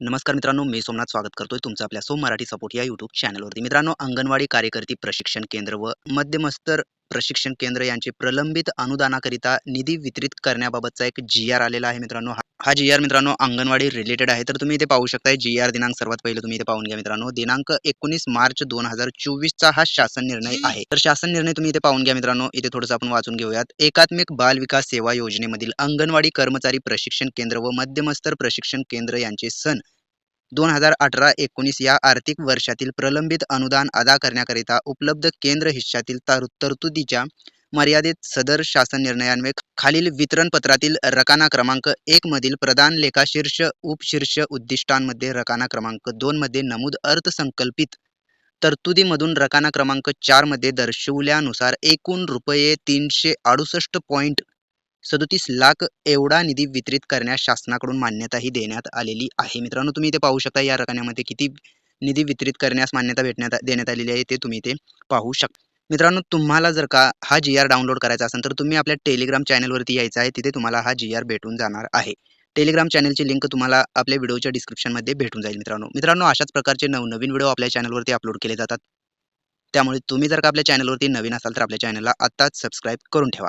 नमस्कार मित्रांनो मी सोमनाथ स्वागत करतोय तुमचं आपल्या सोम मराठी सपोर्ट या युट्यूब चॅनलवरती मित्रांनो अंगणवाडी कार्यकर्ती प्रशिक्षण केंद्र व मध्यमस्तर प्रशिक्षण केंद्र यांचे प्रलंबित अनुदानाकरिता निधी वितरित करण्याबाबतचा एक जी आर आलेला आहे मित्रांनो. हा- जी आर मित्रांनो अंगणवाडी रिलेटेड आहे. तर तुम्ही इथे पाहू शकताय जी आर दिनांक सर्वात पहिले तुम्ही इथे पाहून घ्या मित्रांनो. दिनांक एकोणीस मार्च दोन हजार चोवीसचा हा शासन निर्णय आहे. तर शासन निर्णय तुम्ही इथे पाहून घ्या मित्रांनो. इथे थोडंसं आपण वाचून घेऊयात. एकात्मिक बाल विकास सेवा योजनेमधील अंगणवाडी कर्मचारी प्रशिक्षण केंद्र व मध्यमस्तर प्रशिक्षण केंद्र यांचे सन दोन हजार अठरा एकोणीस या आर्थिक वर्षातील प्रलंबित अनुदान अदा करण्याकरिता उपलब्ध केंद्र हिश्शातील तर- तरतुदीच्या मर्यादित सदर शासन निर्णयान्वये खालील वितरण पत्रातील रकाना क्रमांक एक मधील प्रदान लेखा शीर्ष उपशीर्ष उद्दिष्टांमध्ये रकाना क्रमांक दोन मध्ये नमूद अर्थसंकल्पित तरतुदीमधून रकाना क्रमांक चारमध्ये दर्शवल्यानुसार एकूण रुपये तीनशे अडुसष्ट पॉईंट सदोतीस लाख एवढा निधी वितरित करण्यास शासनाकडून मान्यताही देण्यात आलेली आहे. मित्रांनो तुम्ही इथे पाहू शकता या रकण्यामध्ये किती निधी वितरित करण्यास मान्यता भेटण्यात देण्यात आलेली आहे ते तुम्ही इथे पाहू शकता मित्रांनो तुम्हाला जर का हा जी आर डाउनलोड करायचा असेल तर तुम्ही आपल्या टेलिग्राम चॅनलवरती यायचं आहे तिथे तुम्हाला हा जी आर भेटून जाणार आहे. टेलिग्राम चॅनलची लिंक तुम्हाला आपल्या व्हिडिओच्या डिस्क्रिप्शनमध्ये भेटून जाईल मित्रांनो. मित्रांनो अशाच प्रकारचे नवनवीन व्हिडिओ आपल्या चॅनलवरती अपलोड केले जातात. त्यामुळे तुम्ही जर का आपल्या चॅनलवरती नवीन असाल तर आपल्या चॅनलला आत्ताच सबस्क्राईब करून ठेवा.